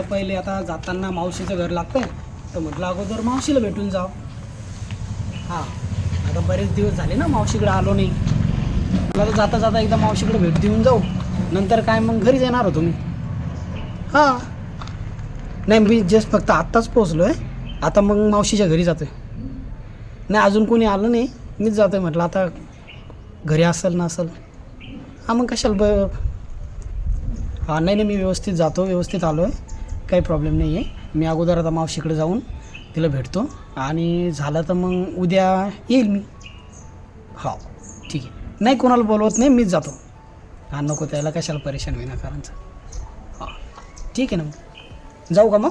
झालं पहिले आता जाताना मावशीचं घर लागतंय. तर म्हटलं अगोदर मावशीला भेटून जाव. हां. आता बरेच दिवस झाले ना मावशीकडे आलो नाही. मला तर जाता जाता एकदा मावशीकडे भेट देऊन जाऊ. नंतर काय मग घरीच येणार हो तुम्ही. हां. नाही मी जस्ट फक्त आत्ताच पोचलो आहे आता मग मावशीच्या घरी जातो नाही अजून कोणी आलं नाही. मीच जातो आहे म्हटलं आता घरी असेल ना असेल. हां मग कशाला ब हां नाही नाही मी व्यवस्थित जातो व्यवस्थित आलो आहे काही प्रॉब्लेम नाही आहे मी अगोदर आता मावशीकडे जाऊन तिला भेटतो. आणि झालं तर मग उद्या येईल मी. हो ठीक आहे. नाही कोणाला बोलवत नाही मीच जातो. हां नको त्याला कशाला परेशान विनाकारणचं हां ठीक आहे ना मग. जाऊ का मग?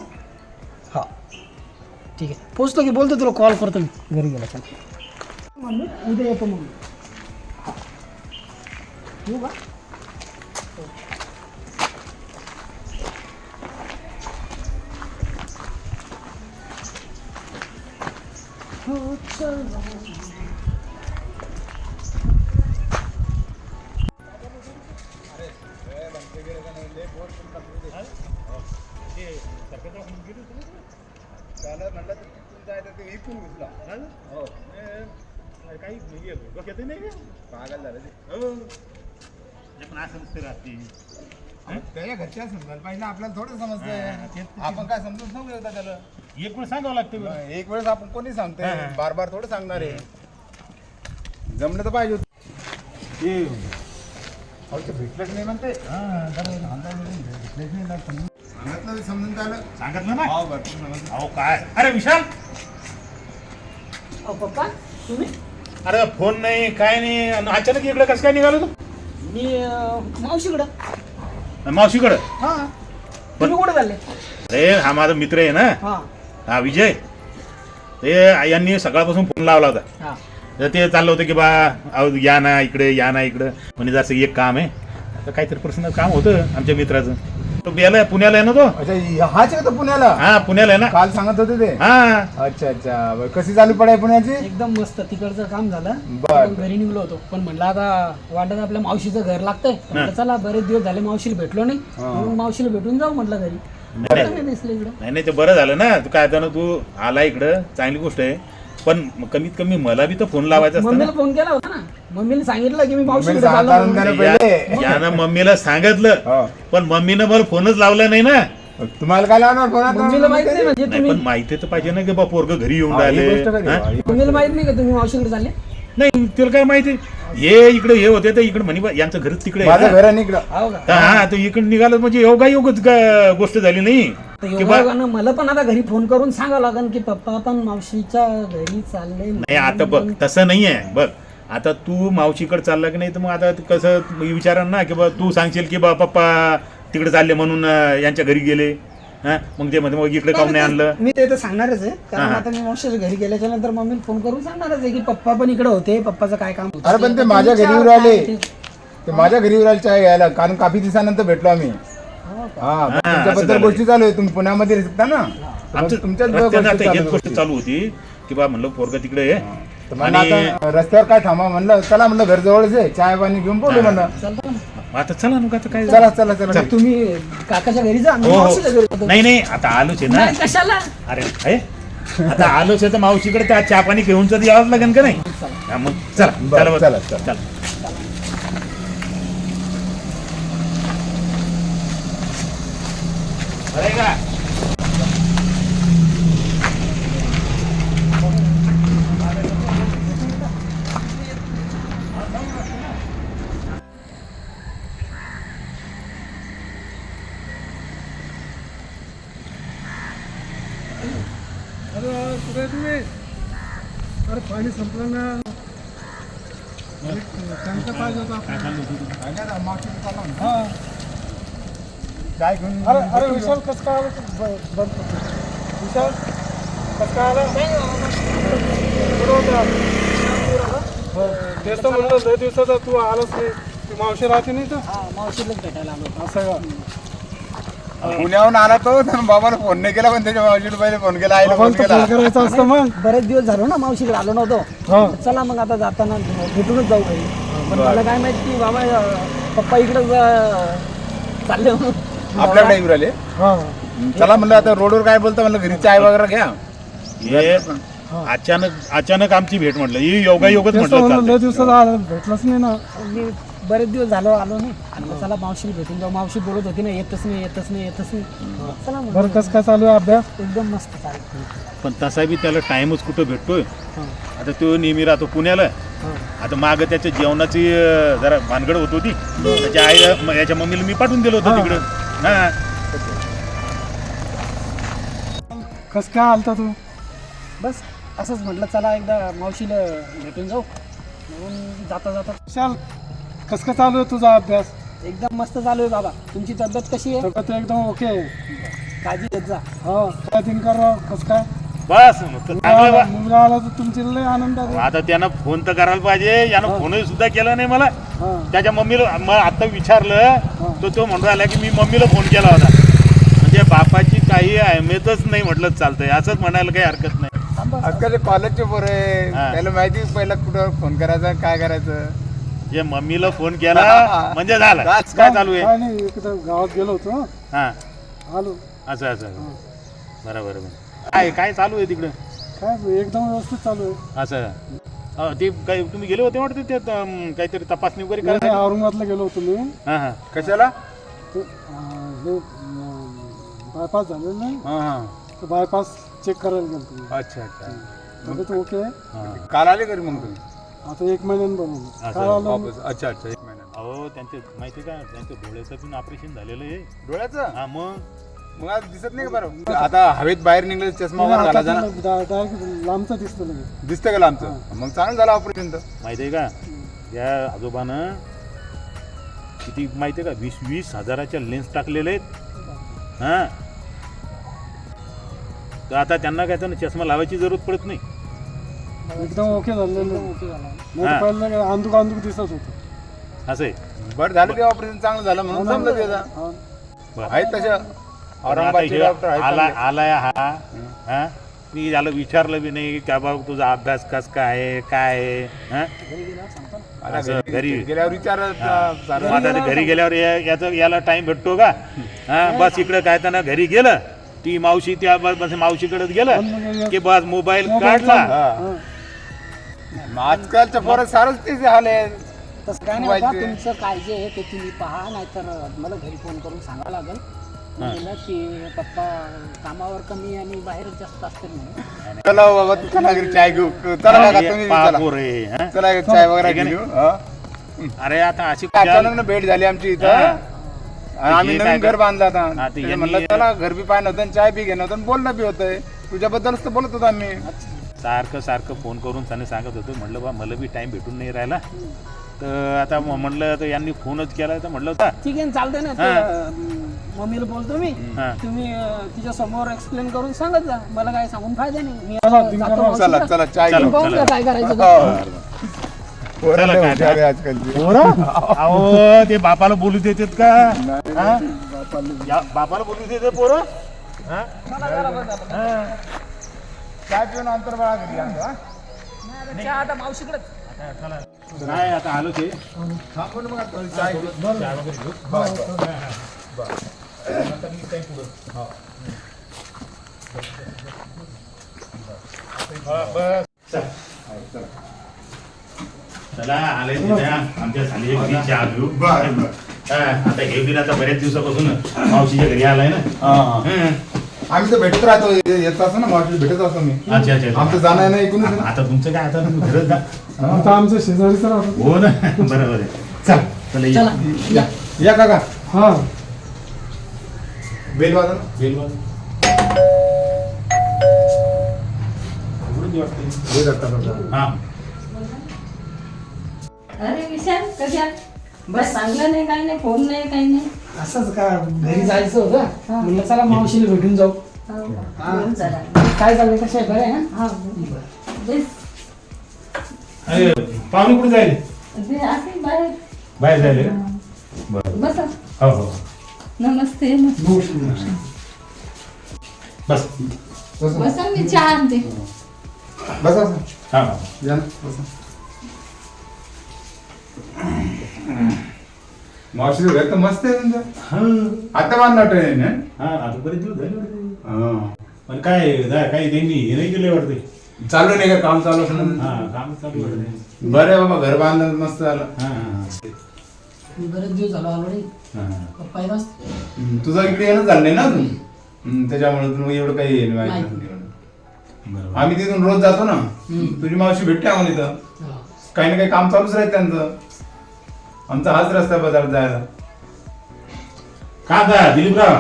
हां ठीक आहे. पोचतो की बोलतो तुला कॉल करतो मी. घरी गेला मम्मी उद्या येतो मग हां. येऊ का? काही म्हणजे डोक्यात नाही पागल झालं ते. हो. पण असं नसते राहते. त्याच्या घरच्या समजायला पाहिजे आपल्याला थोडं समजतंय आपण काय समजून सांगू शकता त्याला एक वेळ सांगावं लागतं बरं. एक वेळेस आपण कोणी सांगतोय? हा, हा. बार बार थोडं सांगणार आहे. जमलं तर पाहिजे होतं. हे, अहो, ते भेटलंच नाही म्हणते. हा, बरोबर. भेटलंच नाही ना, समजून. सांगितलं ते समजून झालं सांगितलं ना? हो भरपूर समजलं. अहो काय? अरे विशाल! अहो पप्पा तुम्ही? अरे फोन नाही काय नाही. आणि अचानक इकडे कसं काय निघालो तू? मी अं, मावशीकडं. मावशीकडं? हां. तुम्ही कुठे चालले? अरे हा माझा मित्र आहे ना. हां. हा विजय. ते यांनी सकाळपासून फोन लावला होता. हां. तर ते चाललं होतं की बा अहो या ना इकडे या ना इकडं. म्हणजे जसं एक काम आहे. तर काहीतरी पर्सनल काम होतं आमच्या मित्राचं. तो गेलाय पुण्याला आहे ना तो? अच्छा हाच आहे तो पुण्याला? हा पुण्याला आहे ना. काल सांगत होते ते? हा. अच्छा अच्छा. बरं, कशी चालू पडाय पुण्याची? एकदम मस्त. तिकडचं काम झालं. बर. आपण घरी निघलो होतो. पण म्हणलं आता वाटत आपल्या मावशीचं घर लागतंय. चला बरेच दिवस झाले मावशीला भेटलो नाही. म्हणून मावशीला भेटून जाऊ म्हटलं घरी. नाही. नाही नाही ते बरं झालं ना. तू काय ना तू आला इकडं. चांगली गोष्ट आहे. पण कमीत कमी मला बी तर फोन लावायचा असता मम्मीला फोन केला होता ना? मम्मीला सांगितलं की मी मावशीकडे मम्मीला चाललो. पहिले. या- यानं मम्मीला सांगितलं. हो. पण मम्मीनं मला फोनच लावला नाही ना. तुम्हाला काय लावणार फोन? मम्मीला माहीत नाही म्हणजे नाही तुम्ही पण माहिती तर पाहिजे ना की बा पोरग घरी येऊन राहिले. ही? मम्मीला माहीत नाही का तुम्ही मावशीकडे चालले? नाही तुला काय माहिती? हे इकडे हे होते तर इकडे म्हणे बा, यांचं घरच तिकडे आहे माझं ना. घर आहे निकडं हो का? हा तर इकडे निघालं म्हणजे योगा योगच गोष्ट झाली नाही? तर की बा योगायोगानं मला पण आता घरी फोन करून सांगावं लागेल की पप्पा पण मावशीच्या घरी चालले नाही आता बघ तसं नाही आहे. बघ आता तू मावशीकडे चालला की नाही तर मग आता तू कसं विचारा ना की बा तू सांगशील की बा पप्पा तिकडे चालले म्हणून अं, यांच्या घरी गेले? हा? मग ते मध्ये मग इकडे काऊन नाही आणलं? मी ते तर सांगणारच आहे. कारण हा. आता मी मावशीच्या घरी गेल्याच्यानंतर मम्मीला फोन करून सांगणारच आहे की पप्पा पण इकडे होते पप्पाचं काय काम होतं? अरे पण ते माझ्या घरी चहा आले. ते- माझ्या घरी राहिले चाय घ्यायला. कारण काफी दिवसानंतर भेटलो आम्ही. हो का? हा तुमच्याबद्दल झालंय. गोष्टी चालू आहे तुम्ही पुण्यामध्ये ना? आमचं तुमच्याच रस्त्यानं गोष्टी आता चालू एक गोष्ट होती. चालू होती की बा म्हणलं पोरग तिकडे आहे. तर म्हणलं आणि आता रस्त्यावर काय थांबा म्हणलं. चला म्हणलं घर जवळच आहे. चाय पाणी घेऊन बोलू म्हणलं? आता चला नुका आता काय चला चला चला तुम्ही काकाच्या घरी जा मी हो मावशीच्या घरी हो जातो. नाही नाही आता आलोच आहे ना. नाही, कशाला? अरे आहे आता आलोच आहे तर मावशीकडे त्या चहा पाणी घेऊन तर यावंच लागेल का नाही? हा, मग चला बरं, चला. चला, चला. चला. बरं आहे का? पाणी संपलं ना पाहिजे होता काय? हा घेऊन अरे अरे विशाल कसं काय आलं बंद. विशाल कसं काय आलं हो, तेच तर म्हणलं लय दिवसाचा तू आलाच नाही ती मावशी राहते नाही तर हा मावशीलाच भेटायला आलो. असं का पुण्याहून आला तो तर बाबाला फोन नाही केला पण त्याच्या मावशीला पहिले फोन केला आईला फोन केला. करायचं असतं मग. बरेच दिवस झालो ना मावशीकडे आलो नव्हतो. हा. चला मग आता जाताना भेटूनच जाऊ घरी. पण मला काय माहीत की बाबा पप्पा इकडे चालले आपल्याकडे येऊ राहिले हा. चला म्हणलं आता रोडवर काय बोलता म्हणलं घरी चाय वगैरे घ्या. हे अचानक अचानक आमची भेट म्हटलं. ही योगायोगच तेच तर म्हटलं. दिवसात भेटलंच नाही ना. बरेच दिवस झालो आलो नाही. आणि चला मावशीला भेटून जाऊ. मावशी बोलत होती ना येतच नाही येतच नाही येतच नाही. चला बरं. कसं काय चालू आहे अभ्यास? एकदम मस्त चालेल पण तसा बी त्याला टाइमच कुठं भेटतोय? हां. आता तो नेहमी राहतो पुण्याला. हां. आता माग त्याच्या जेवणाची अं, जरा भानगड होत होती. त्याच्या आई म- याच्या मम्मीला मी पाठवून दिलं होतं हा. तिकडं. हा. कसं काय आलता तू? बस असंच म्हटलं चला एकदा मावशीला भेटून जाऊ. म्हणून जाता जाता विशाल कसं काय चालू आहे तुझा अभ्यास? एकदम मस्त चालू आहे बाबा. तुमची तब्येत कशी आहे? तब्येत एकदम ओके आहे. काळजी घेत जा. हा काय दिनकरराव कसं काय? बस मग तर चांगलं मुलगा बा. मुलगा आला तर तुमची लय आनंद आहे. आता त्यानं फोन तर करायला पाहिजे. यानं फोनही सुद्धा केला नाही मला. हा. त्याच्या मम्मीला मग आता विचारलं हा. तर तो म्हणून राहिला की मी मम्मीला फोन केला होता. म्हणजे बापाची काही अहमियतच नाही म्हटलं चालतंय. असंच म्हणायला काही हरकत नाही. थांबा आजकालचे कॉलेजचे पोरं आहे. हा. त्याला माहिती पहिला कुठं फोन करायचा काय करायचं? जे मम्मीला फोन केला. म्हणजे झालं. काय चालू आहे? काय नाही इकडं गावात गेलो होतो. हा. आलो. असं असं बरं बरं बरं. काय काय चालू आहे तिकडं? काय एकदम व्यवस्थित चालू आहे. असं. अं, ते काही तुम्ही गेले होते वाटतं ते काहीतरी तपासणी वगैरे नाही, करायला औरंगाबादला गेलो होतो मी. हा हा. कशाला? ते, अं, हे बायपास झालेलं नाही. हा हा. बायपास चेक करायला गेलो तुम्ही अच्छा अच्छा. ओके. आहे हा. काल आले घरी मग तुम्ही? आता एक महिन्यानं असं, वापस अच्छा अच्छा एक महिना अहो त्यांचे माहिती का? त्यांचं डोळ्याचं पण ऑपरेशन झालेलं आहे. डोळ्याचं? हा मग? मग आज दिसत नाही का बरं? आता हवेत बाहेर निघले चष्मा वगैरे ना डायरेक्ट लांबचं दिसतं दिसतं का आमचं मग चांगलं झालं ऑपरेशन तर. माहिती आहे का? या आजोबानं किती माहिती आहे का? वीस वीस हजाराच्या लेन्स टाकलेले आहेत. हां. तर आता त्यांना काय तर चष्मा लावायची जरूरत पडत नाही. एकदम ओके झालेलं ओके झाला. हा. पहिलं दिसत होतं. असं. आहे बरं झालं ते ऑपरेशन चांगलं झालं म्हणून जमलं ते आता. हा. आहेत तशा. आता औरंगाबादचे हे डॉक्टर आहेत आला. आलाय हा. हा? मी याला विचारलं बी नाही का बाबा तुझा अभ्यास कस काय आहे काय आहे? हा? घरी गेल्यावर असं घरी- घरी- गेल्यावर विचारत मग आता ते घरी गेल्यावर या- याचं याला टाइम भेटतो का? हा? बस इकडे काय त्यांना घरी गेलं. ती मावशी त्या बस मावशीकडेच गेलं की बस मोबाईल काढला. हा. आजकालच्या पोरं सारच हाल आहे तसं काय नाही बाबा वाईट- तुमचं काळजी आहे ते तुम्ही पहा नाहीतर मला घरी फोन करून सांगावं लागेल. म्हणलं की पप्पा कामावर कमी आणि बाहेरच जास्त म्हणून. चला हो बाबा तू चला घरी चाय घेऊ. चला काका तुम्ही बी चला. पापूर हा? चाय वगैरे ठीक आहे घेऊ हा. अरे आता अशी अचानक ना भेट झाली आमची इथं हा. आणि आम्ही हे नवीन काय घर बांधलं आता. हा, ते ते यांनी- म्हणलं चला घर बी पाहिलं होतं आणि चाय बी घेणं होतं आणि बोलणं बी होतंय. तुझ्याबद्दलच तर बोलत होतो आम्ही. सारखं सारखं फोन करून त्याने सांगत होतो म्हटलं बा मला बी टाइम भेटून नाही राहिला तर आता म- म्हणलं तर यांनी फोनच केला तर म्हटलं होता ठीक आहे ना, चालतंय ना ते, मम्मीला बोलतो मी हा. तुम्ही अं, तिच्या समोर एक्सप्लेन करून सांगत जा मला काय सांगून फायदा नाही मी चला, आता जातो चला चाय चला. घेऊ पाहून घ्या काय करायचं ते. हो. पोरं चला, लय काय- हुशार आहे आजकालची अहो ते बापाला बोलू देतात का हा? या- बापाला बोलू देते पोरं हा? हा. चाय पिऊन अंतर बाळा घरी? आणतो, हा? नाही, चहा आता मावशीकडेच. नाही आता आलो ते. थांबून मग आता. चाय घेऊ. बरं, बरं. चला. आले हा. आमच्या झाली एक घरी चहा घेऊ हा, आता हे आता बऱ्याच दिवसापासून. मावशीच्या घरी आलाय ना. हा, हा. आम्ही तर भेटत राहतो ये- येत असतो ना मावशी भेटत असतो मी अच्छा अच्छा अच्छा. आमचं जाणं आहे ना एकूणच आहे ना. आता तुमचं काय आता घरच जा आता आमच्या शेजारीच राहतो हो ना बरोबर आहे चल चला ये. या. या काका हा बेल वाजव ना. बेल वाजव. उघडून दे वाटतं. बेल वाजता बघा. हा अरे विशाल कधी आला? बस चांगलं नाही काही नाही फोन नाही काही नाही असंच का? घरी जायचं होतं? म्हणलं चला मावशीला भेटून जाऊ. हो. काय चाललंय? कसं आहे बरं आहे ना हा. बेस अरे पाहुणे कुठे जाईल ते असे बाहेर. बाहेर जायले का? बरं. बसा. हो हो. नमस्ते बस बसा. बसा मी चहा आणते. बसा हा हा. या ना, बसा. मावशीचं घर तर मस्त आहे तुमचं हा. आता बांधलं वाटतं ना? हा आता बरेच दिवस झाले वाटते. हा. पण काय जा- काही त्यांनी हे नाही केले वाटते. चालू नाही का? काम चालू असलं हा काम चालू वाटते बरं आहे बाबा घर बांधलं मस्त झालं. हा हा. बरेच दिवस झालो आलो नाही हा. हा. पप्पा येत असते हम्म, तुझं इकडे येणं झालं नाही ना अजून? हम्म, त्याच्यामुळे तुला एवढं काही हे नाही नाही. माहिती नाही. बरोबर. आम्ही तिथून रोज जातो ना. तुझी मावशी भेटते आम्हाला इथं. काही ना काही काम चालूच राहत त्यांचं. आमचा हाच रस्ता बाजारात जायला का आता दिलीपराव?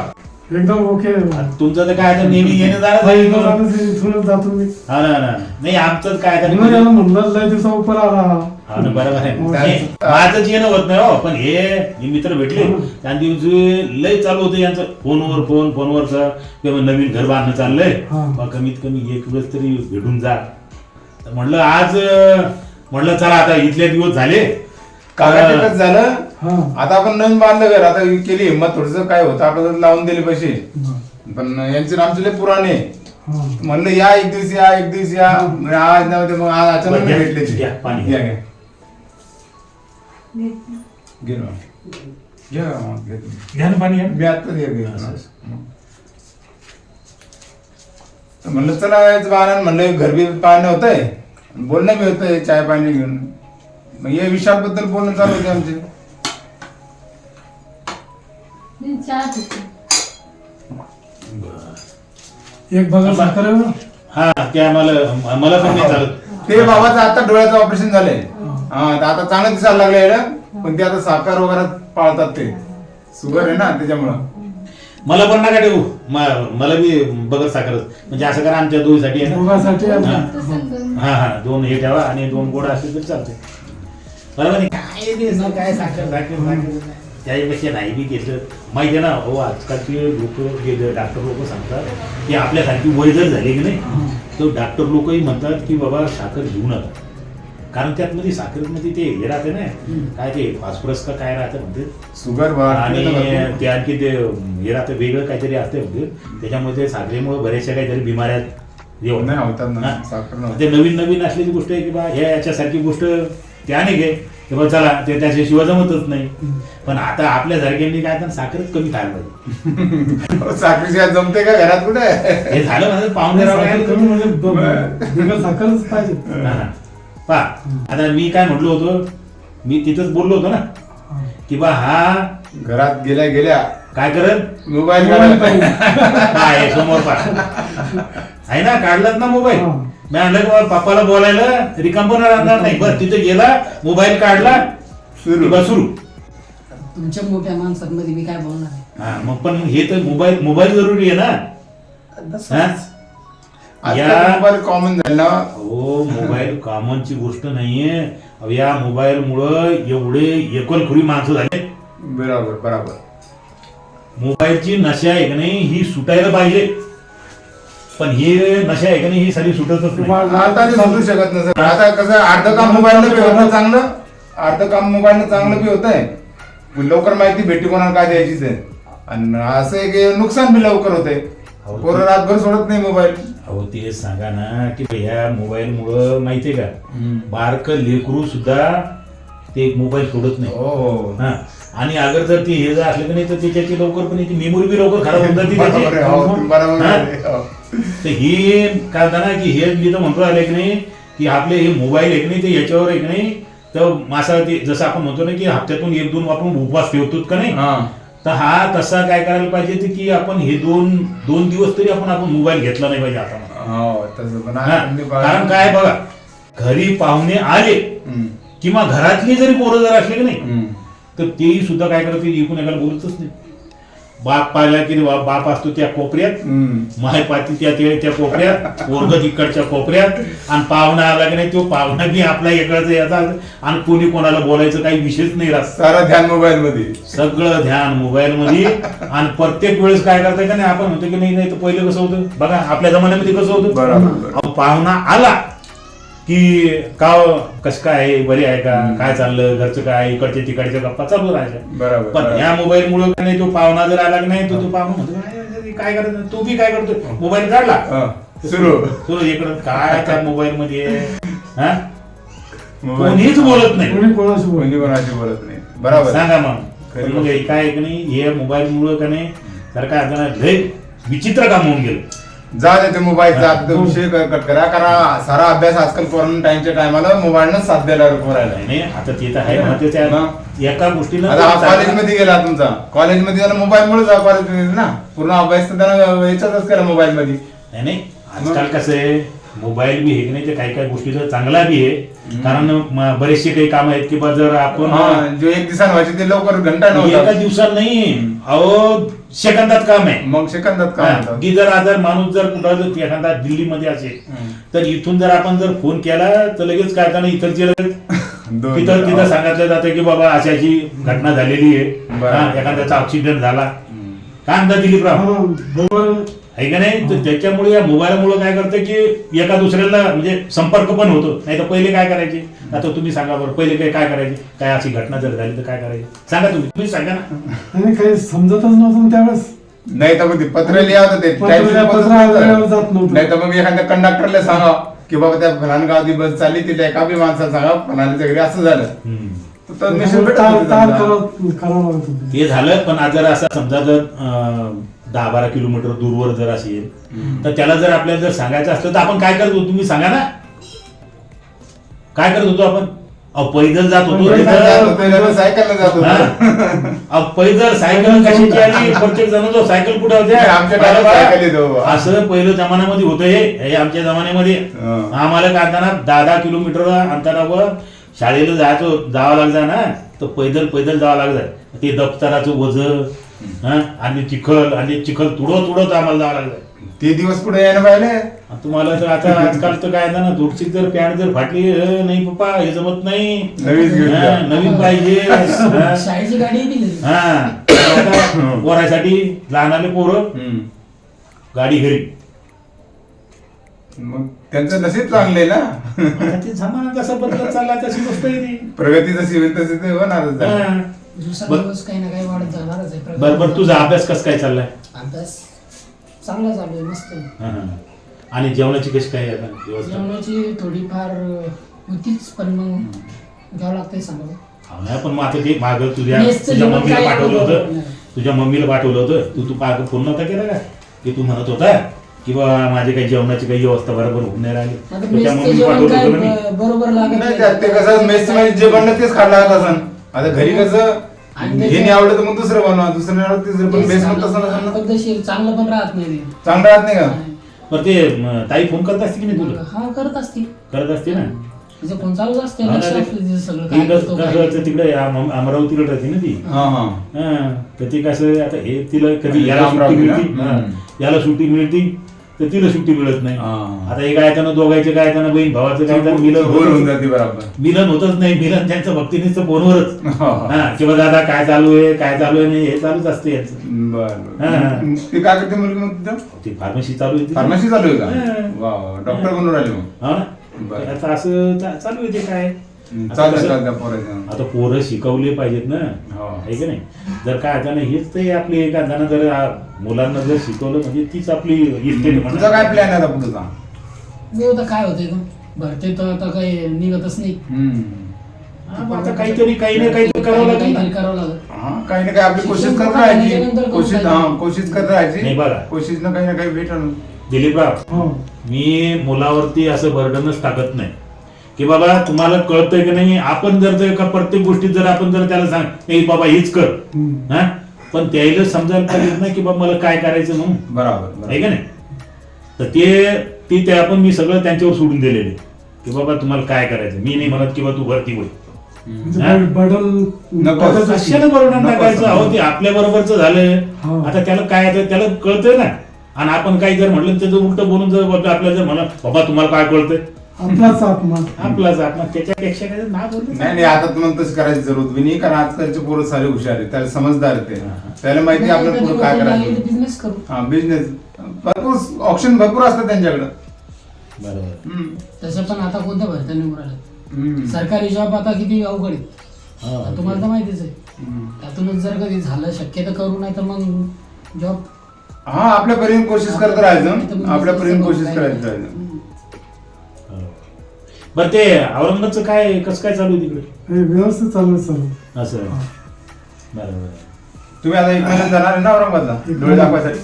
एकदम ओके तुमचं तर काय आता नेहमी येणं जाणं आहे इथून. इथूनच जातो मी. हा ना ना नाही आमचं काय आता याला म्हणलं लय दिवसा उपर आला हा ना बरोबर आहे. हो. नाही, माझंच येणं होत नाही हो. पण हे हे मित्र भेटले. त्या दिवशी लय चालू होतं यांचं फोनवर फोन फोनवरच किंवा नवीन घर बांधणं चाललंय. हा. बा कमीत कमी एक वेळेस तरी भेटून जा. तर म्हणलं आज अं, म्हणलं चला आता इथले दिवस झाले. तिकच झालं. हा. आता आपण नवीन बांधलं घर आता केली. हिंमत थोडस काय होतं? आपल्याला लावून दिले पैसे. पण यांचे आणि आमचे लय पुराणे. हा. म्हणलं या एक दिवस या एक दिवस या. म्हणजे आज नव्हते मग आज अचानक घ्या, भेटले ते. घ्या, पाणी घ्या घ्या. घ्या. घे ना. घ्या. ना, घे तुम्ही. घ्या ना पाणी घ्या. मी आता घे घे. असं. तर म्हणलं चला याचं पाहणं म्हणलं घर बी पाहणं होतंय. बोलणं बी होतंय चाय पाणी घेऊन. मग या विषयाबद्दल बोलणं चालू होते आमचे. एक बघा साखर. हा त्या मला मला पण नाही चालत. ते बाबाचं आता डोळ्याचं ऑपरेशन झालंय. हा. तर आता चांगलं दिसायला लागलं याला पण ते आता साखर वगैरे पाळतात ते. शुगर आहे ना त्याच्यामुळं. मला पण नका ठेवू म- मला बी बघत साखरच म्हणजे असं करा आमच्या दोघीसाठी आहे ना. दोघांसाठी. हा. हा हा. दोन हे ठेवा आणि दोन गोड असतील तर चालते बरोबर आहे. काय ते सर काय साखर साखर साखर त्याच्यापेक्षा नाही बी घेतलं माहिती आहे ना हो आजकालचे लोक जे डॉक्टर लोक सांगतात की आपल्यासारखी वय जर झाली की नाही तर डॉक्टर लोकही म्हणतात की बाबा साखर घेऊ नका. कारण त्यात मध्ये साखरेमध्ये ते हे राहते ना काय ते फॉस्फरस का काय राहतं म्हणते? शुगर आणि ते आणखी ते हे राहतं वेगळं काहीतरी असते म्हणजे त्याच्यामध्ये साखरेमुळे बऱ्याचशा काहीतरी बिमाऱ्या होतात. नाही होतात ना. साखर नव्हतं ते नवीन नवीन असलेली गोष्ट आहे की बा ह्या याच्यासारखी गोष्ट त्याने घे की बा चला ते त्याच्याशिवाय जमतच नाही. पण आता आपल्यासारख्यांनी काय तर साखरच कमी खायला पाहिजे. साखरेशिवाय जमते का घरात कुठे? हे झालं म्हणजे पाहुणे साखरच पाहिजे. पहा आता मी काय म्हटलो होतो मी तिथंच बोललो होतो ना. की बा हा घरात गेल्या गेल्या काय करत? मोबाईल समोर पा आहे ना काढलात ना मोबाईल. मी आणलं पप्पाला बोलायला रिकाम पण राहणार नाही बस तिथे गेला मोबाईल काढला सुरू. तुमच्या मोठ्या माणसांमध्ये मी काय बोलणार आहे? हा मग पण हे तर मोबाईल मोबाईल जरुरी आहे ना. हा? आता या मोबाईल कॉमन झाला हो मोबाईल कॉमनची गोष्ट नाहीये. अहो, या मोबाईल मुळे एवढे एकलखुरी माणसं झाले. बरोबर बरोबर. मोबाईलची नशा आहे का नाही ही सुटायला पाहिजे. पण ही नशा आहे का नाही ही सारी सुटतच नाही. आता ते समजू शकत नसत आता कसं अर्ध काम मोबाईलनं बी होतं. चांगलं अर्ध काम मोबाईलनं चांगलं बी होत आहे लवकर माहिती भेटी कोणाला काय द्यायचीच आहे. आणि असं आहे की नुकसान बी लवकर होते हो. पोरं रातभर सोडत नाही मोबाईल. अहो ते सांगा ना की ह्या मोबाईल मुळे माहितीये का? बारक लेकरू सुद्धा ते एक मोबाईल सोडत नाही. हो हो. हा. आणि अगर जर ते हे जर असलं की नाही तर त्याच्याची लवकर पण ती मेमोरी बी लवकर खराब होऊन जाते त्याची. बरोबर आहे, हो, बरोबर? आहे, हो. तर हे काय होतं ना की हे मी तर म्हणतो आले की नाही की आपले हे मोबाईल आहे की नाही ते याच्यावर आहे की नाही तर मासा ते जसं आपण म्हणतो ना की हप्त्यातून एक दोन आपण उपवास ठेवतो का नाही हा. तर हा तसा काय करायला पाहिजे की आपण हे दोन दोन दिवस तरी आपण आपण मोबाईल घेतला नाही पाहिजे आता हो. कारण काय बघा घरी पाहुणे आले. किंवा घरातली जरी पोरं जर असले की नाही. तर तेही सुद्धा काय करत एकूण एकाला बोलतच नाही बाप पाहिला की बा- बाप असतो त्या कोपऱ्यात. माय पाती त्या त्या- त्या कोपऱ्यात पोरग तिकडच्या कोपऱ्यात आणि पाहुणा आला की नाही तो पाहुणा बी आपला इकडचा याचा आणि कोणी कोणाला बोलायचं काही विषयच नाही राहत सारा ध्यान मोबाईल मध्ये. सगळं ध्यान मोबाईल मध्ये. आणि प्रत्येक वेळेस काय करताय का नाही आपण म्हणतो की नाही नाही तर पहिले कसं होतं? बघा आपल्या जमान्यामध्ये कसं होतं? पाहुणा आला. की का कसं काय बरे आहे का? काय चाललं? घरचं काय? इकडच्या तिकडच्या गप्पा चालू राहायच्या. बरोबर पण बरोबर. या मोबाईल मुळे नाही तो पाहुणा जर आला की नाही तो तो पाहुणा म्हणतो "काय- काय करत तू बी काय करतो मोबाईल काढला. हा. सुरू. सुरू इकडं काय त्या मोबाईल मध्ये हा कोणीच बोलत नाही. कोणी कोणाशी बोल कोणी कोणाशी बोलत नाही. बरोबर. सांगा मग. खरी मग हे काय आहे की नाही? हे मोबाईल मुळे का नाही तर काय आता ना लय विचित्र काम होऊन गेलं. जा दे ते मोबाईल जा तो विषय कट करा कारण सारा अभ्यास आजकाल क्वारंटाईनच्या टायमाला मोबाईलनं साथ द्यायला नाही आता ते तर आहे? एका आता कॉलेजमध्ये गेला तुमचा. कॉलेजमध्ये त्याला मोबाईल मुळे कॉलेजमध्ये ना. पूर्ण अभ्यास तर त्यानं याच्यातच केला मोबाईल मध्ये. नाही नाही आजकाल कसं आहे मोबाईल बी हे नाही ते काही काही गोष्टी तर चांगला बी आहे. कारण बरेचसे काही काम आहेत की बा जर आपण जो एक दिवसानं व्हायचे ते लवकर घंटा एका दिवसात नाही. अहो सेकंदात काम आहे मग सेकंदात काय हा, होतं? की जर आता माणूस जर कुठं जर एखादा दिल्लीमध्ये असेल हम्म. तर इथून जर आपण जर फोन केला तर लगेच काय करणार इथलची लगेच दोन- तिथं तिथं सांगितलं जातं की बाबा अशी अशी घटना झालेली आहे बरं. हा, एखाद्याचा ऍक्सिडेंट झाला हम्म. काय म्हणता दिलीपराव हा, मोबाईल आहे का नाही तर त्याच्यामुळे या मोबाईलमुळे काय करतं की एका दुसऱ्याला म्हणजे संपर्क पण होतो नाही तर पहिले काय करायचे आता तुम्ही सांगा बरं पहिले काय काय करायचे काय अशी घटना जर झाली तर काय करायचे सांगा तुम्ही तुम्ही सांगा ना आणि काही समजतच नव्हतं ना त्यावेळेस नाही तर मग ते पत्र लिहा होतं ते पत्र टाईप लिहा, पत्र पत्र होतं. वेळेवर जात नव्हतं. नाही तर मग एखाद्या कंडक्टरला सांगा की बाबा त्या फलान गावची बस चालली तिला एका बी माणसाला सांगा फलानीच्या घरी असं झालं हम्म. तर तो message भेटत तार होता तार समजा. करावं करावं लागत होतं. ते झालं पण आज जर असं समजा जर अं, दहा बारा किलोमीटर दूरवर जर असेल तर त्याला जर आपल्याला जर सांगायचं असलं तर आपण काय करत होतो तुम्ही सांगा ना काय करत होतो आपण अहो पैदल जात होतो. जात होतो, होतो. अहो, पैदल सायकल कशाची आली प्रत्येक जण जो सायकल कुठे. सायकल बाबा. असं पहिलं जमान्यामध्ये होतं हे हे आमच्या जमान्यामध्ये. आम्हाला काढताना दहा दहा किलोमीटर अंतरावर शाळेला जायचं जावं लागतं ना तर पैदल पैदल जावं लागतं ते दप्तराचं वज आणि चिखल आणि चिखल तुडत तुडत आम्हाला जावं लागतं ते दिवस पुढे यायला पाहिले. आणि तुम्हाला तर आता आजकाल तर काय ना थोडीशी जर पॅन्ट जर फाटली "अ, नाही पप्पा हे जमत नाही. नवीन घेऊन हा, जा. नवीन पाहिजे. हा. शाळेची गाडी दिली हा. तर आता पोरासाठी लहान आले पोरं. हम्म. गाडी घरी. मग त्यांचं नशीब चांगले ना. आता ते जमाना कसा बदलत चालला तशी गोष्ट आहे ती. प्रगती जशी होईल तशी ते होणारच आहे. हा. दिवसादिवस काही ना काही वाढत जाणारच आहे. बर बर तुझा अभ्यास कस काय चाललाय? अभ्यास चांगला चालू आहे मस्त आहे. हा, हा. आणि जेवणाची कशी काय आता व्यवस्था? जेवणाची थोडीफार होतीच पण मग घ्यावं लागतंय सांगा हा ना, पण मग आता ते माग तुझ्या मेसचं तुझ्या जेवण मम्मीला काय पाठवलं बरोबर होतं. नाही. तुझ्या मम्मीला पाठवलं होतं. तू तू माग फोन नव्हता केला का? की तू म्हणत होता की बा माझी काही जेवणाची काही व्यवस्था बरोबर होऊन नाही राहिली. आता मेसचं मम्मीला जेवण पाठवलं काय होतं ना मी ब- बरोबर लागत नाही त्यात ते कसं मेस मध्ये जे बनलं तेच खायला लागत असन आता घरी कसं? आणि हे नाही आवडलं तर मग दुसरं बनवा दुसरं नाही आवडलं तिसरं पण मेस मध्ये तसं नसेल ना पद्धतशीर चांगलं पण राहत नाही ते. चांगलं राहत नाही का? बरं ते म, ताई फोन करत असते की नाही तुला? हा करत असते करत असते ना? तिचं फोन चालूच असते हा ना, लक्ष ते- असतं तिचं सगळं ती काय कसं- करतो कसं काय असतं तिकडे अम- अमरावतीकडे राहते ना ती. हा हा. हा, तर ते कसं आता हे तिला कधी याला अमरावती? मिळते हा. याला सुट्टी मिळते तर तिला सुट्टी मिळत नाही. आता हे काय दोघायचे काय बहीण भावाचं काय मिलन बरोबर. मिलन होतच नाही. मिलन त्यांचं भक्तीनिचं फोनवरच हा. किंवा दादा काय चालू आहे काय चालू आहे नाही हे चालूच असते यांचं. ते काय करते मुलगी मग तिथं? ती फार्मसी चालू आहे. फार्मसी चालू आहे. का? डॉक्टर बनून राहिले मग. हा आता असं चालू आहे ते काय? आता कसं- चालतं पोरायचं आता पोरं शिकवले पाहिजेत ना. हो. आहे की नाही? जर काय आता नाही हेच ते आपली एक आता जर आ, मुलांना जर शिकवलं म्हणजे तीच आपली इस्टेट तुझा काय प्लॅन आहे आता पुढचा? मी होतं काय होतंय का भरते तर आता काही निघतच नाही. आता काहीतरी काही ना काहीतरी करावं लागेल ना. काहीतरी करावं लागेल. हा काही ना काही आपली कोशिश करत राहायची. कोशिश? हा कोशिश करत राहायची. नाही बघा. कोशिश न काही ना काही भेटल. दिलीपराव हो. मी मुलावरती असं बर्डनच टाकत नाही. की बाबा तुम्हाला कळतंय की नाही? आपण जर ते एका प्रत्येक गोष्टीत जर आपण जर त्याला सांग नाही बाबा हेच कर. हा? पण त्याला समजायला पाहिजे ना की बाबा मला काय करायचं म्हणून. बरोबर. आहे का नाही? तर ते ती ते आपण मी सगळं त्यांच्यावर सोडून दिलेले. की बाबा तुम्हाला काय करायचं? मी नाही म्हणत की बा तू भरती होईल म्हणजे कशाला बरोबर टाकायचं. अहो ते आपल्या बरोबरच झालं हो. आता त्याला काय त्याला कळतंय ना. आणि आपण काही जर म्हटलं त्याचं उलट बोलून जर आपल्याला जर म्हणा बाबा तुम्हाला काय कळतंय? आपलाच अपमान आपलाच आपण त्याच्यापेक्षा काय ना बोललं नाही नाही आता तुम्हाला तसं करायची जरूरत बी नाही कारण आजकालचे पोरं सारे हुशार आहे त्याला समजदार आहे ते. हा. त्याला माहिती आहे आपल्याला पुढे काय करायचं. बिझनेस करू हा बिझनेस भरपूर ऑप्शन भरपूर असतात त्यांच्याकडे. बरोबर. हम्म. तसं पण आता कोणत्या भरत्या निवडून हम्म. सरकारी जॉब आता किती अवघड आहे आता तुम्हाला तर हा. माहितीच आहे. हम्म. त्यातूनच जर कधी झालं शक्य तर करू नाही तर मग जॉब हा आपल्यापर्यंत कोशिश करत राहायचं. आपल्यापर्यंत कोशिश करायची. राहायचं बरं ते औरंगाबादचं काय कसं काय चालू आहे तिकडे? हे व्यवस्थित चालू आहे चालू असं. बरोबर तुम्ही आता एक महिन्यात जाणार आहे ना औरंगाबादला? डोळे दाखवायसाठी?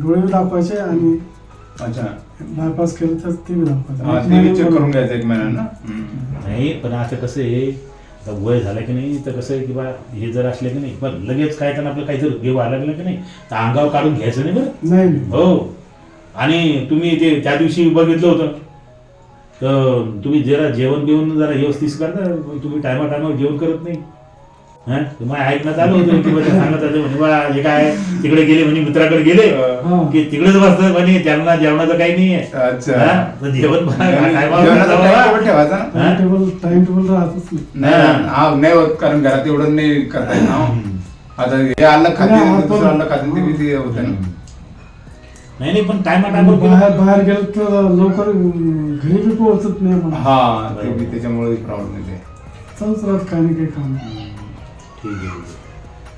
डोळे दाखवायचे आणि अच्छा. बायपास केलं तर ते बी हा, दाखवायचं ते चेक करून घ्यायचं एक महिन्यात ना? नाही पण आता कसं आहे आता वय झालं की नाही तर कसं आहे की बा हे जर असले की नाही बरं लगेच काय त्यांना आपलं काहीतरी घेऊ आलं लागलं की नाही तर अंगावर काढून घ्यायचं नाही बरं? नाही नाही. हो. आणि तुम्ही ते त्या दिवशी बघितलं होतं. तर तुम्ही जरा जेवण बिवण जरा व्यवस्थित करता तुम्ही टायमा टायमावर जेवण करत नाही. हा? ऐकण्यात आलं होतं. की ते सांगत होते म्हणे बा हे काय? तिकडे गेले म्हणे मित्राकडे गेले. की तिकडेच बसतात म्हणे त्यांना जेवणाचं काही नाही आहे हा? जेवण हा? टाइम टेबल नाही हा. होत कारण घरात एवढं नाही करता हो. आता हे अन्न खाते दुसरं अन्न खाते ते होतं ना. नाही नाही पण टायमा आणि टायमावर बाहेर. बाहेर गेलं तर लवकर घरी बी पोहोचत नाही हा ते बी त्याच्यामुळे प्रॉब्लेम येते चालूच राहत काही ना काही काम ठीक आहे ठीक आहे.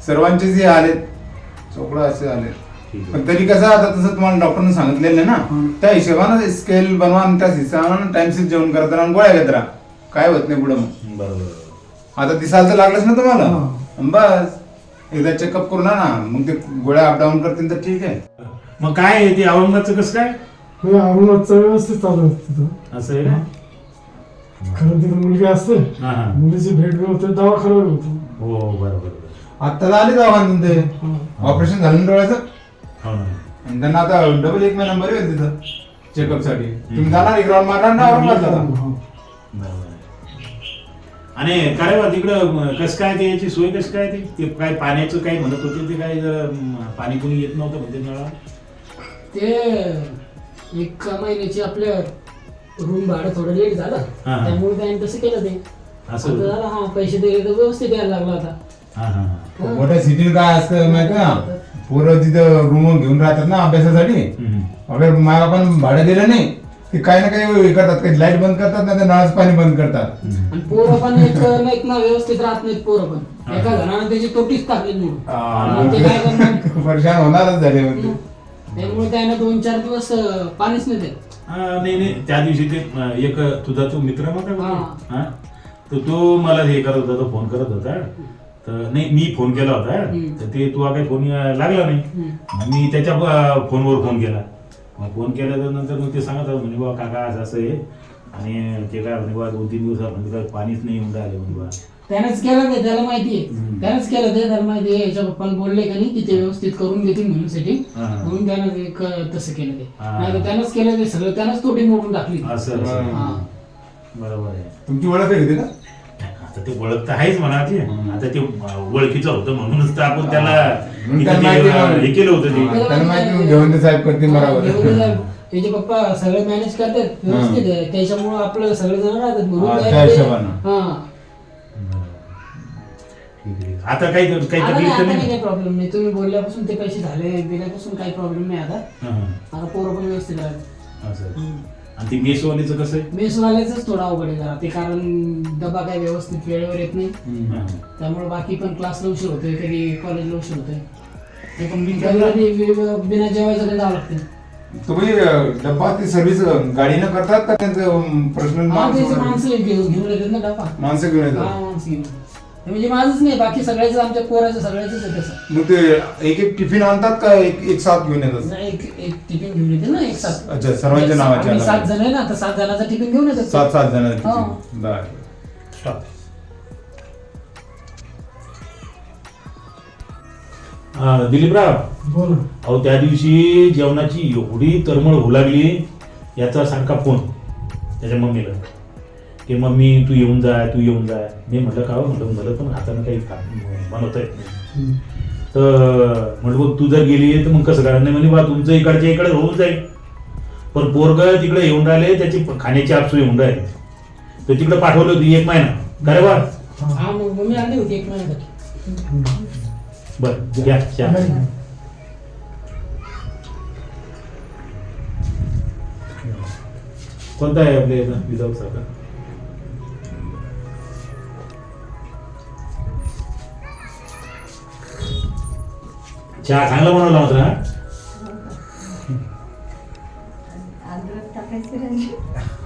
सर्वांचे जे आलेत. चोकडं असे आले ठीक आहे. पण तरी कसं आता तसं तुम्हाला डॉक्टरने सांगितलेलं आहे ना. त्या हिशोबानं स्केल बनवा आणि त्या हिशोबानं टाइमशीर जेवण करत राहा आणि गोळ्या घेत राहा. काय होत नाही पुढं मग. बरोबर. आता दिसायला तर लागलंच ना तुम्हाला. हा. बस. एकदा चेकअप करू ना ना मग ते गोळ्या अपडाऊन करतील तर ठीक आहे. मग काय आहे ते औरंगाबादचं कसं काय? हे अरुणाचं व्यवस्थित चालू आहे तिथं. असं आहे का? खरं तिथं मुलगी असते. हा हा. मुलीची भेट बी होते दवाखाना बी होतो. हो बरोबर बरोबर. आता झाले दवाखान्यातून ते हा. ऑपरेशन झालं ना डोळ्याचं? हो ना. आणि त्यांना आता डबल एक महिना बरे होईल तिथं चेकअपसाठी. तुम्ही जाणार एक राऊंड मारणार ना औरंगाबादला आता? हा. बरोबर आहे. आणि काय बा तिकडं कसं काय ते याची सोय कसं काय ते? ते काय पाण्याचं काय म्हणत होते ते काय जरा म, पाणी कोणी येत नव्हतं म्हणते नळा ते एक महिन्याची आपल्या रूम भाडं थोडं लेट झालं. हा, हा. त्यामुळे त्याने तसं केलं ते. असं. आता झालं हा पैसे दिले तर व्यवस्थित यायला लागला आता. हा हा हा. मोठ्या सिटीत काय असतं माहिती ना पोरं तिथं रूम घेऊन राहतात ना अभ्यासासाठी. हम्म. अगर माय आपण भाडं दिलं नाही ते काही ना काही हे करतात. काही लाइट बंद करतात ना नळाचं पाणी बंद करतात. आणि पोरं पण एक नाहीत ना व्यवस्थित राहत नाहीत पोरं पण. एका घरानं त्याची तोटीच टाकली मग ते काय करणार? परेशान होणारच झाले म्हणजे त्यामुळे त्याने दोन चार दिवस अं, पाणीच नाही हा, नाही नाही. त्या दिवशी ते अ, एक तुझा तो मित्र नव्हता का? हा. हा? तर तो मला हे करत होता तो फोन करत होता. तर नाही मी फोन केला होता. तर ते तुला काही फोन लागला नाही. मी त्याच्या अ, फोनवर फोन केला. मग फोन केल्याच्यानंतर मग ते सांगत होता म्हणजे बाबा काका असं असं आहे. आणि ते काय म्हणजे बा दोन तीन दिवसात म्हणजे काय पाणीच नाही येऊन राहिले म्हणजे बा त्यानेच केलं ते त्याला माहिती आहे. त्यानेच केलं ते त्याला माहिती आहे याच्या पप्पाने बोलले का नाही की ते व्यवस्थित करून देतील म्हणून सेटिंग. म्हणून त्यानं ते क- तसं केलं ते हा. नाही तर त्यानंच केलं ते सगळं त्यानंच तोटी मोडून टाकली असं असं हा. बरोबर आहे तुमची ओळख आहे का आता ते ओळख तर आहेच म्हणा ते आता ते ओळखीचं होतं म्हणूनच तर आपण त्याला म्हणून इथं त्याला ते, माहिती अ, आहे. हे केलं होतं ते हा. माहिती घेऊन ते साहेब करतील हा, बरोबर. घेऊन ते साहेब. त्याचे पप्पा सगळे मॅनेज करतात व्यवस्थित आहे त्याच्यामुळे आपलं सगळे जण राहतात हा, त्या हिशोबानं. हा. आता काही काही आता नाही तकलीफ आता तर नाही. नाही काही प्रॉब्लेम नाही. तुम्ही बोलल्यापासून ते पैसे झाले दिल्यापासून काही प्रॉब्लेम नाही आता. हा. आता पोरं पण व्यवस्थित राहतात असं. आणि ते मेसवालीचं कसं आहे? मेसवाल्याच थोडा अवघड आहे जरा. ते कारण डबा काय व्यवस्थित वेळेवर येत नाही. हा. त्यामुळे बाकी पण क्लासला उशीर होतोय कधी कॉलेजला उशीर होतोय. ते पण बिना बिना जेवायचं काही जावं लागते तुम्ही अं, डब्बा ती सर्व्हिस गाडीनं करतात का त्यांचं पर्सनल हा त्याचे माणसं घेऊन घेऊन येतात ना डबा. माणसं घेऊन हा येतात माणसं घेऊन हे म्हणजे माझंच नाही बाकी सगळ्याच आमच्या पोराचं सगळ्याच आहे तसं मग ते एक एक टिफिन आणतात का एक एक साथ घेऊन येतात एक एक टिफिन घेऊन येते ना एक साथ अच्छा, सर्वांच्या एक साथ- नावाचे आम्ही. सात जण आहे ना तर सात जणांचा टिफिन घेऊन येतात सात सात जण हा. बरं. Stop. हा, दिलीपराव बोल. अहो त्या दिवशी जेवणाची एवढी तरमळ होऊ लागली याचा सारखा फोन त्याच्या मम्मीला की मम्मी तू येऊन जाय तू येऊन जाय मी म्हटलं का हो? म्हटलं मला पण हातानं काही बनवता येत नाही. तर म्हटलं बघ तू जर गेली तर मग कसं काय नाही म्हणजे बा तुमचं इकडच्या इकडे होऊन जाईल पण पोरग तिकडे येऊन राहिले त्याची खाण्याची आपसू येऊन राहिली. तर तिकडे पाठवलं होती एक महिना. अरे बा? हा मग मम्मी आली होती एक महिन्यासाठी. बर घ्या चहा. कोणता आहे आपल्या इथं? विदाऊट साखर? चहा चांगला बनवला मात्र हा?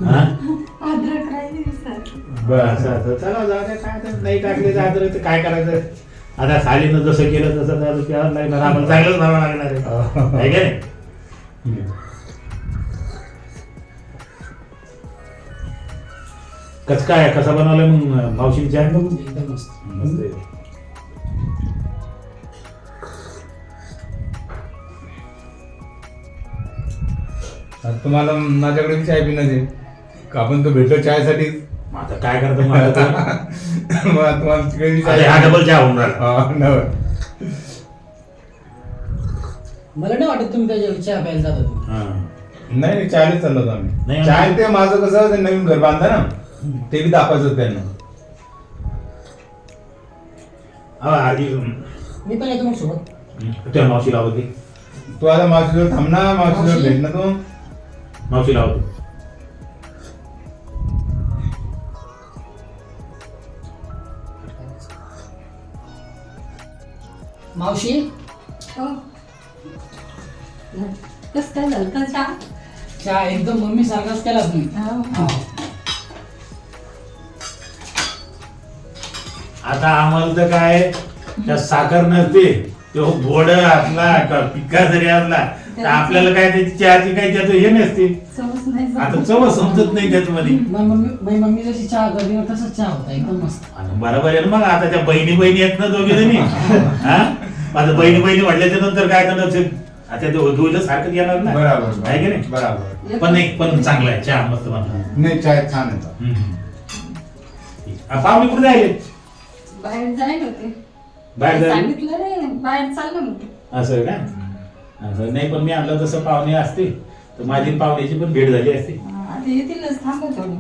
हा? बर असं असं चला जाऊ काय तर नाही टाकले तर आता काय करायचं? आता सालीनं जसं केलं तसं प्यावं लागणार. आम्हाला चांगलंच लागणार आहे. आहे का नाही? कसं काय कसा बनवलाय मग मावशीने चहा? एकदम मस्त मस्त आहे. तुम्हाला माझ्याकडे बी चाय पिणं आहे का आपण तो भेटलो चायसाठी? आता काय करतो? मग तुम्हाला तिकडे बी हा डबल चहा होऊन राहिला हा, नव्हे. मला नाही वाटत तुम्ही त्याच्यावर चहा प्यायला जाता तुम्ही. हा. नाही नाही चायलाच चाललो होतो नाही, आम्ही चाय ते माझं कसं ते नवीन घर बांधता ना ते बी दाखवायचं होतं त्यांना. हा, आधी मी पण येतो मग सोबत. तुझ्या मावशी लावते तू आता मावशीजवळ थांब ना मावशीजवळ मावशी? भेट ना तू. मावशी लावते. मावशी? हो. कसं काय झालं? तर चहा? चहा एकदम मम्मी सारखाच केला तुम्ही. हो. हा. आता आम्हाला तर काय त्या साखर नसते. तो गोड असला का? पिका जरी असला तर आपल्याला काय त्याची चहाची काही त्याचं हे नसते. चवच नाही आता. चव समजत नाही त्याच्यामध्ये माझी मम्मी माझी मम्मी जशी चहा करते ना तसंच चहा होता एकदम मस्त. आणि बरोबर आहे ना मग आता त्या बहिणी बहिणी आहेत ना दोघे जणी? हा? आता बहिणी बहिणी म्हटल्याच्या नंतर काय नसेल. आता ते दोघं सारखं येणार ना. बरोबर आहे की नाही? बरोबर. पण नाही पण चांगला आहे चहा मस्त बनला. नाही चाय छान येतो पाहुणे कुठे जायले बाहेर जायला होते. बाहेर जायले? सांगितलं नाही बाहेर चाललं होते असं आहे का? असं नाही पण मी आणलं तसं पाहुणे असते तर माझी पाहुण्याची पण भेट झाली असते. आता येतीलच थांबा थोडी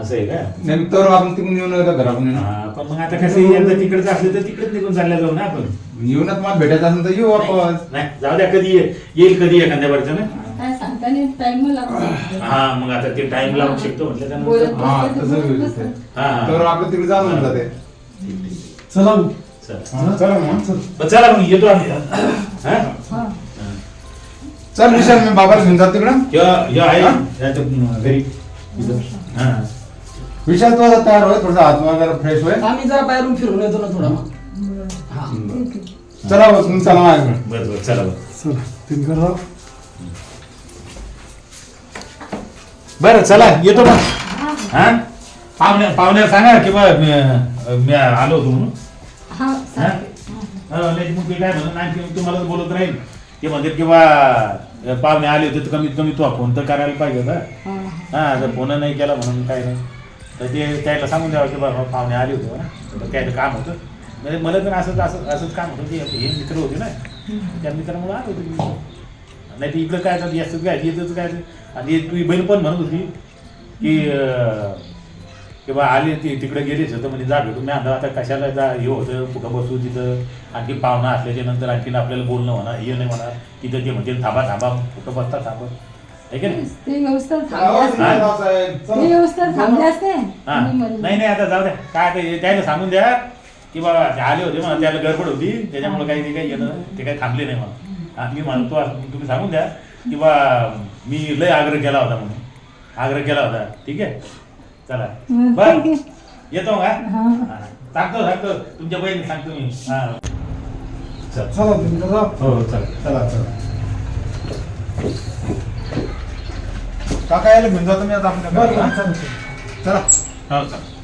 असं आहे का? नाही तर आपण तिकडून येऊन येतो घराकडून येऊन. हा, पण मग आता कसं एकदा तिकडेच असले तर तिकडेच निघून चालल्या जाऊ ना आपण. येऊनच मला भेटायचं असेल तर येऊ आपण. नाही जाऊ द्या कधी ये- येईल कधी एखाद्या वरचं ना काय सांगता नाही टाइम लागतो. हा मग आता ते टाइम लावू शकतो म्हटलं बोलत हा तसं. हा हा. तर आपलं तिकडे जाऊन चला मग. चल. हा, चला मग. चला मग येतो आम्ही. हा? चल विशाल मी बाबाला घेऊन जातो तिकडं घरी. हा. विशाल तू आता तयार होय? थोडा हात वगैरे फ्रेश होय? आम्ही जरा बाहेरून फिरून येतो ना थोडा. मग हा. चला बस तुम्ही चला माझ्याकडे. बरं बरं चला बरं चला दिनकरराव बरं चला येतो मग हा. हा पाहुण्या पाहुण्याला सांगा की बा मी मी आलो होतो म्हणून. हा हा? चालतंय. हा, मग ते काय म्हणून आणखी तुम्हाला बोलत राहील. ते म्हणतात की बा पाहुणे आले होते तर कमीत कमी तू फोन तर करायला पाहिजे होता. हा, हा. जर फोन नाही केला म्हणून काय नाही. तर ते त्याला सांगून द्यावं की बाबा पाहुणे आले होते ना तर त्याचं काम होतं. म्हणजे मला पण असंच असं असंच काम होतं की हे मित्र होते ना. त्या मित्रामुळे आलो होतो मी नाही तर इकडं काय तर काय येतच काय ते. आणि तुझी बहीण पण म्हणत होती की की बा आले ती तिकडे गेलीच होतं म्हणजे जा भेटून मी आणलं आता कशाला जा हे होतं कुठं बसू तिथं? आणखी पाहुणा असल्याच्या नंतर आणखीन आपल्याला बोलणं म्हणा हे नाही म्हणा. तिथं ते म्हणतील थांबा थांबा कुठं बसता थांबा. की नाही? ते व्यवस्था थांबले असते. राव साहेब, ते चला. व्यवस्था थांबले असते. हा. मी म्हणले. नाही नाही आता जाऊ द्या. काय ते त्याला सांगून द्या की बाबा ते आले होते मला त्याला गडबड होती. त्याच्यामुळे काही ते काही येणं ते काही थांबले नाही मला हा, मी म्हणतो असं तुम्ही सांगून द्या की बा मी लय आग्रह केला होता म्हणून. आग्रह केला होता. ठीक आहे? चला. बर. येतो का. सांगतो सांगतो. तुमच्या बहिणी सांगतो मी. हा. चल. चला हो हो चला. चला चला. काका यायला घेऊन जातो मी आता आपल्या घरी, चला. हो चला.